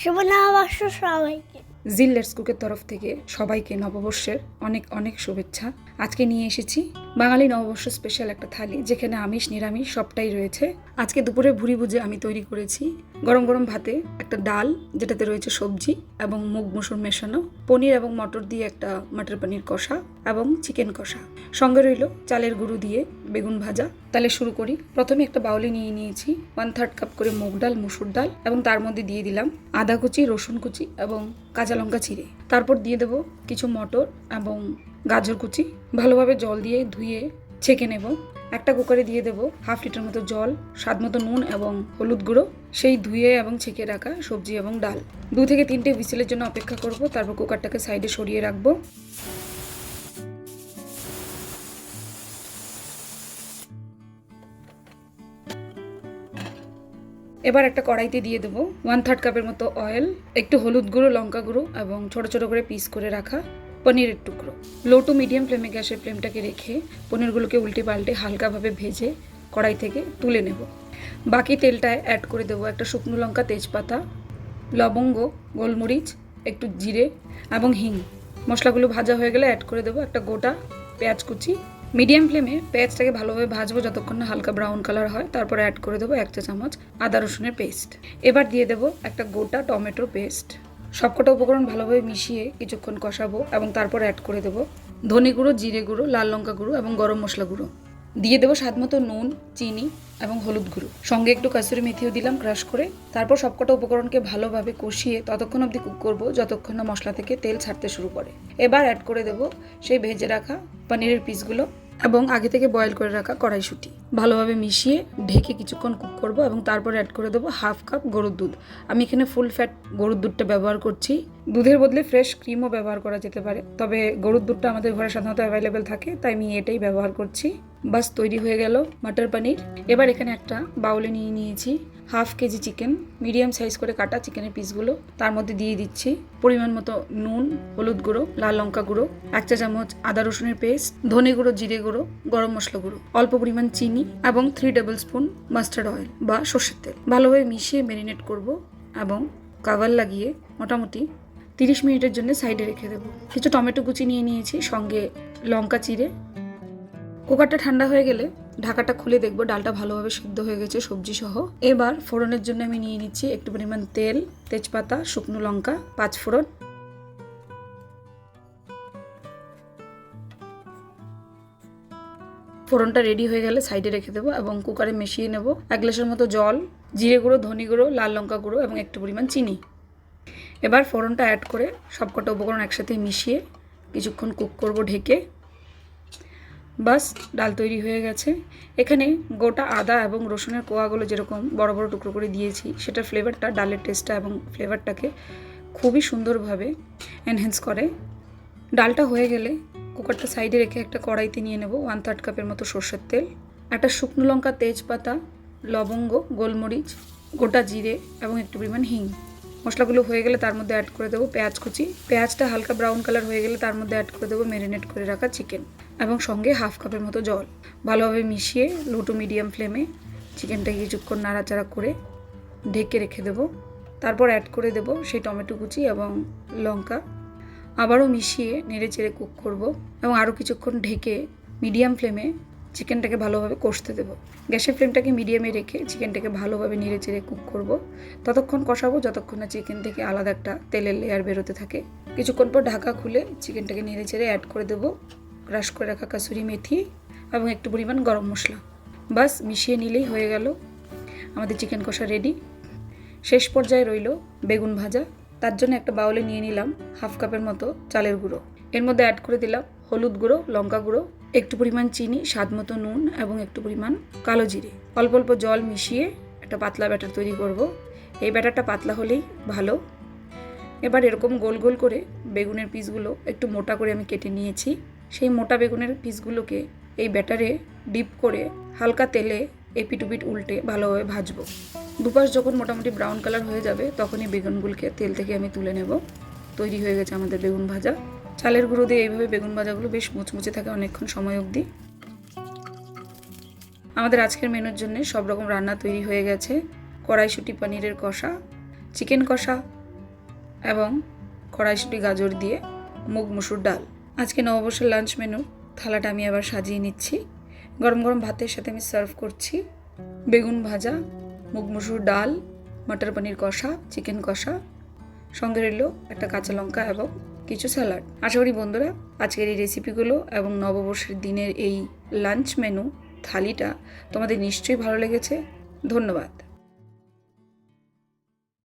শুভ নববর্ষ সবাইকে। তরফ থেকে সবাইকে নববর্ষের অনেক অনেক শুভেচ্ছা। আজকে নিয়ে এসেছি বাঙালি নববর্ষ স্পেশাল একটা থালি, যেখানে আমিষ, নিরামিষ সবটাই রয়েছে। আজকে দুপুরে ভুড়ি ভুজে আমি তৈরি করেছি। গরম গরম ভাতে একটা ডাল, যেটাতে রয়েছে সবজি এবং মুগ, মুসুর মেশানো, পনির এবং মটর দিয়ে একটা মটর পনির কষা এবং চিকেন কষা। সঙ্গে রইল চালের গুঁড়ো দিয়ে বেগুন ভাজা। তাহলে শুরু করি। প্রথমে একটা বাউলি নিয়ে নিয়েছি ওয়ান থার্ড কাপ করে মুগ ডাল, মুসুর ডাল এবং তার মধ্যে দিয়ে দিলাম আদা কুচি, রসুন কুচি এবং কাঁচা লঙ্কা চিড়ে তারপর দিয়ে দেবো কিছু মটর এবং গাজর কুচি ভালোভাবে জল দিয়ে ধুয়ে ছেঁকে নেব। একটা কুকারে দিয়ে দেবো হাফ লিটার মতো জল, স্বাদ মতো নুন এবং হলুদ গুঁড়ো। সেই ধুয়ে এবং ছেঁকে রাখা সবজি এবং ডাল। দু থেকে তিনটে হুইসেলের জন্য অপেক্ষা করব, তারপর কুকারটাকে সাইডে সরিয়ে রাখব। এবার একটা কড়াইতে দিয়ে দেবো। ওয়ান থার্ড কাপের মতো অয়েল, একটু হলুদ গুঁড়ো, লঙ্কা গুঁড়ো এবং ছোট ছোট করে পিস করে রাখা। পনিরের টুকরো। লো টু মিডিয়াম ফ্লেমে গ্যাসের ফ্লেমটাকে রেখে পনিরগুলোকে উল্টে পাল্টে হালকাভাবে ভেজে কড়াই থেকে তুলে নেব। বাকি তেলটায় অ্যাড করে দেবো একটা শুকনো লঙ্কা, তেজপাতা, লবঙ্গ, গোলমরিচ, একটু জিরে এবং হিং। মশলাগুলো ভাজা হয়ে গেলে অ্যাড করে দেবো একটা গোটা পেঁয়াজ কুচি। মিডিয়াম ফ্লেমে পেঁয়াজটাকে ভালোভাবে ভাজবো যতক্ষণ না হালকা ব্রাউন কালার হয়। তারপরে অ্যাড করে দেবো এক চা চামচ আদা রসুনের পেস্ট এবার দিয়ে দেবো একটা গোটা টমেটোর পেস্ট সবকটা উপকরণ ভালোভাবে মিশিয়ে কিছুক্ষণ কষাবো এবং তারপর অ্যাড করে দেবো ধনে গুঁড়ো, জিরে গুঁড়ো, লাল লঙ্কা গুঁড়ো এবং গরম মশলা গুঁড়ো। দিয়ে দেবো স্বাদ মতো নুন, চিনি এবং হলুদ গুঁড়ো। সঙ্গে একটু কাসুরি মেথিও দিলাম ক্রাশ করে। তারপর সবকটা উপকরণকে ভালোভাবে কষিয়ে ততক্ষণ অবধি কুক করব যতক্ষণ না মশলা থেকে তেল ছাড়তে শুরু করে। এবার অ্যাড করে দেবো সেই ভেজে রাখা পনিরের পিসগুলো এবং আগে থেকে বয়েল করে রাখা কড়াইশুঁটি। ভালোভাবে মিশিয়ে ঢেকে কিছুক্ষণ কুক করব এবং তারপর অ্যাড করে দেবো হাফ কাপ গরুর দুধ। আমি এখানে ফুল ফ্যাট গরুর দুধটা ব্যবহার করছি। দুধের বদলে ফ্রেশ ক্রিমও ব্যবহার করা যেতে পারে। তবে গরুর দুধটা আমাদের ঘরে সাধারণত অ্যাভেলেবেল থাকে, তাই আমি এটাই ব্যবহার করছি। বাস তৈরি হয়ে গেল মাটার পনির। এবার এখানে একটা বাউলে নিয়ে নিয়েছি half kg chicken, medium size করে কাটা চিকেনের পিসগুলো। তার মধ্যে দিয়ে দিচ্ছি পরিমাণ মতো নুন, হলুদ গুঁড়ো, লাল লঙ্কা গুঁড়ো, এক চা চামচ আদা রসুনের পেস্ট, ধনে গুঁড়ো, জিরে গুঁড়ো, গরম মশলা গুঁড়ো, অল্প পরিমাণ চিনি এবং three tablespoon mustard oil বা সর্ষের তেল। ভালোভাবে মিশিয়ে ম্যারিনেট করব এবং কাভার লাগিয়ে মোটামুটি তিরিশ মিনিটের জন্য সাইডে রেখে দেবো। কিছু টমেটো কুচি নিয়ে নিয়েছি, সঙ্গে লঙ্কা চিড়ে কুকারটা ঠান্ডা হয়ে গেলে ঢাকাটা খুলে দেখব, ডালটা ভালোভাবে সিদ্ধ হয়ে গেছে সবজি সহ এবার ফোড়নের জন্য আমি নিয়ে নিচ্ছি একটু পরিমাণ তেল, তেজপাতা, শুকনো লঙ্কা, পাঁচ ফোড়ন। ফোড়নটা রেডি হয়ে গেলে সাইডে রেখে দেবো এবং কুকারে মিশিয়ে নেব এক গ্লাসের মতো জল, জিরে গুঁড়ো, ধনে গুঁড়ো, লাল লঙ্কা গুঁড়ো এবং একটু পরিমাণ চিনি। এবার ফোড়নটা অ্যাড করে সবকটা উপকরণ একসাথে মিশিয়ে কিছুক্ষণ কুক করব ঢেকে। বাস, ডাল তৈরি হয়ে গেছে। এখানে গোটা আদা এবং রসুনের কোয়াগুলো যেরকম বড় বড় টুকরো করে দিয়েছি, সেটা ফ্লেভারটা ডালের টেস্টটা এবং ফ্লেভারটাকে খুবই সুন্দরভাবে এনহ্যান্স করে। ডালটা হয়ে গেলে কুকারটা সাইডে রেখে একটা কড়াইতে নিয়ে নেব ওয়ান থার্ড কাপের মতো সর্ষের তেল, একটা শুকনো লঙ্কা, তেজপাতা, লবঙ্গ, গোলমরিচ, গোটা জিরে এবং একটু পরিমাণ হিং। মশলাগুলো হয়ে গেলে তার মধ্যে অ্যাড করে দেবো পেঁয়াজ কুচি। পেঁয়াজটা হালকা ব্রাউন কালার হয়ে গেলে তার মধ্যে অ্যাড করে দেবো ম্যারিনেট করে রাখা চিকেন এবং সঙ্গে হাফ কাপের মতো জল। ভালোভাবে মিশিয়ে লো টু মিডিয়াম ফ্লেমে চিকেনটা কিছুক্ষণ নাড়াচাড়া করে ঢেকে রেখে দেবো। তারপর অ্যাড করে দেবো সেই টমেটো কুচি এবং লঙ্কা। আবারও মিশিয়ে নেড়ে চেড়ে কুক করব এবং আরও কিছুক্ষণ ঢেকে মিডিয়াম ফ্লেমে চিকেনটাকে ভালোভাবে কষতে দেবো। গ্যাসের ফ্লেমটাকে মিডিয়ামে রেখে চিকেনটাকে ভালোভাবে নেড়ে চেড়ে কুক করব। ততক্ষণ কষাবো যতক্ষণ না চিকেন থেকে আলাদা একটা তেলের লেয়ার বেরোতে থাকে। কিছুক্ষণ পর ঢাকা খুলে চিকেনটাকে নেড়ে চেড়ে অ্যাড করে দেবো। ক্রাশ করে রাখা কাসুরি মেথি এবং একটু পরিমাণ গরম মশলা। বাস, মিশিয়ে নিলেই হয়ে গেল। আমাদের চিকেন কষা রেডি শেষ পর্যায়ে রইল বেগুন ভাজা। তার জন্য একটা বাউলে নিয়ে নিলাম হাফ কাপের মতো চালের গুঁড়ো। এর মধ্যে অ্যাড করে দিলাম হলুদ গুঁড়ো, লঙ্কা গুঁড়ো একটু পরিমাণ চিনি, স্বাদ মতো নুন এবং একটু পরিমাণ কালো জিরে। অল্প অল্প জল মিশিয়ে একটা পাতলা ব্যাটার তৈরি করব। এই ব্যাটারটা পাতলা হলেই ভালো। এবার এরকম গোল গোল করে বেগুনের পিসগুলো একটু মোটা করে আমি কেটে নিয়েছি। সেই মোটা বেগুনের পিসগুলোকে এই ব্যাটারে ডিপ করে হালকা তেলে এপিটুপিট উল্টে ভালোভাবে ভাজবো। দুপাশ যখন মোটামুটি ব্রাউন কালার হয়ে যাবে, তখনই বেগুনগুলোকে তেল থেকে আমি তুলে নেব। তৈরি হয়ে গেছে আমাদের বেগুন ভাজা। চালের গুঁড়ো দিয়ে এইভাবে বেগুন ভাজাগুলো বেশ মুচমুচে থাকে অনেকক্ষণ সময় অবধি। আমাদের আজকের মেনুর জন্য সব রকম রান্না তৈরি হয়ে গেছে। কড়াইশুটি পনিরের কষা, চিকেন কষা এবং কড়াইশুটি গাজর দিয়ে মুগ মুসুর ডাল। আজকে নববর্ষের লাঞ্চ মেনু, থালাটা আমি আবার সাজিয়ে নিচ্ছি। গরম গরম ভাতের সাথে আমি সার্ভ করছি। বেগুন ভাজা, মুগ মুসুর ডাল, মটর পনির কষা, চিকেন কষা, সঙ্গে রইল একটা কাঁচা লঙ্কা এবং কিছু স্যালাড আশা করি বন্ধুরা, আজকের এই রেসিপিগুলো এবং নববর্ষের দিনের এই লাঞ্চ মেনু থালিটা তোমাদের নিশ্চয়ই ভালো লেগেছে। ধন্যবাদ।